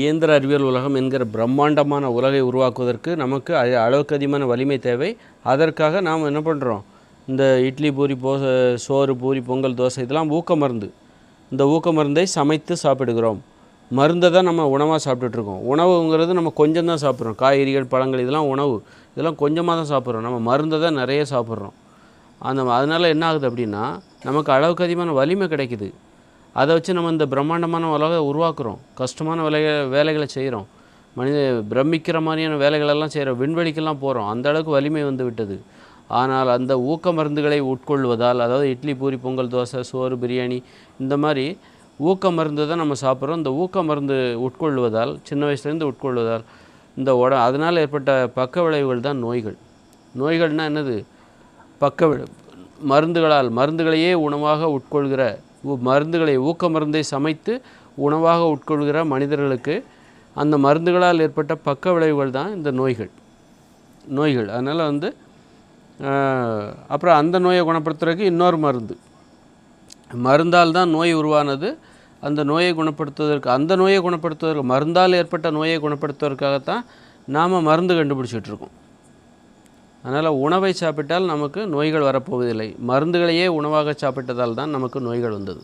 இயந்திர அறிவியல் உலகம் என்கிற பிரம்மாண்டமான உலகை உருவாக்குவதற்கு நமக்கு அளவுக்கு அதிகமான வலிமை தேவை. அதற்காக நாம் என்ன பண்ணுறோம் இந்த இட்லி பூரி போ சோறு பூரி பொங்கல் தோசை இதெல்லாம் ஊக்க மருந்து. இந்த ஊக்க மருந்தை சமைத்து சாப்பிடுகிறோம். மருந்தை தான் நம்ம உணவாக சாப்பிட்டுட்ருக்கோம் உணவுங்கிறது நம்ம கொஞ்சம் தான் சாப்பிட்றோம். காய்கறிகள் பழங்கள் இதெல்லாம் உணவு. இதெல்லாம் கொஞ்சமாக தான் சாப்பிட்றோம். நம்ம மருந்தை தான் நிறைய சாப்பிட்றோம். அந்த அதனால் என்ன ஆகுது அப்படின்னா நமக்கு அளவுக்கு அதிகமான வலிமை கிடைக்குது. அதை வச்சு நம்ம இந்த பிரம்மாண்டமான உலகை உருவாக்குறோம். கஷ்டமான வேலைகளை வேலைகளை செய்கிறோம் மனித பிரமிக்கிற மாதிரியான வேலைகளெல்லாம் செய்கிறோம் விண்வெளிக்கெல்லாம் போகிறோம் அந்த அளவுக்கு வலிமை வந்து விட்டது. ஆனால் அந்த ஊக்க மருந்துகளை உட்கொள்வதால் அதாவது இட்லி பூரி பொங்கல் தோசை சோறு பிரியாணி இந்த மாதிரி ஊக்க மருந்து தான் நம்ம சாப்பிட்றோம். இந்த ஊக்க மருந்து உட்கொள்வதால் சின்ன வயசுலேருந்து உட்கொள்வதால் இந்த உட அதனால் ஏற்பட்ட பக்க விளைவுகள் தான் நோய்கள். நோய்கள்னால் என்னது? பக்க மருந்துகளால் மருந்துகளையே உணவாக உட்கொள்கிற மருந்துகளை ஊக்க மருந்தை சமைத்து உணவாக உட்கொள்கிற மனிதர்களுக்கு அந்த மருந்துகளால் ஏற்பட்ட பக்க விளைவுகள் தான் இந்த நோய்கள். நோய்கள். அதனால் வந்து அப்புறம் அந்த நோயை குணப்படுத்துறதுக்கு இன்னொரு மருந்து. மருந்தால் தான் நோய் உருவானது. அந்த நோயை குணப்படுத்துவதற்கு அந்த நோயை குணப்படுத்துவதற்கு மருந்தால் ஏற்பட்ட நோயை குணப்படுத்துவதற்காகத்தான் நாம் மருந்து கண்டுபிடிச்சிட்டு இருக்கோம். அதனால் உணவை சாப்பிட்டால் நமக்கு நோய்கள் வரப்போவதில்லை. மருந்துகளையே உணவாக சாப்பிட்டதால் தான் நமக்கு நோய்கள் வந்தது.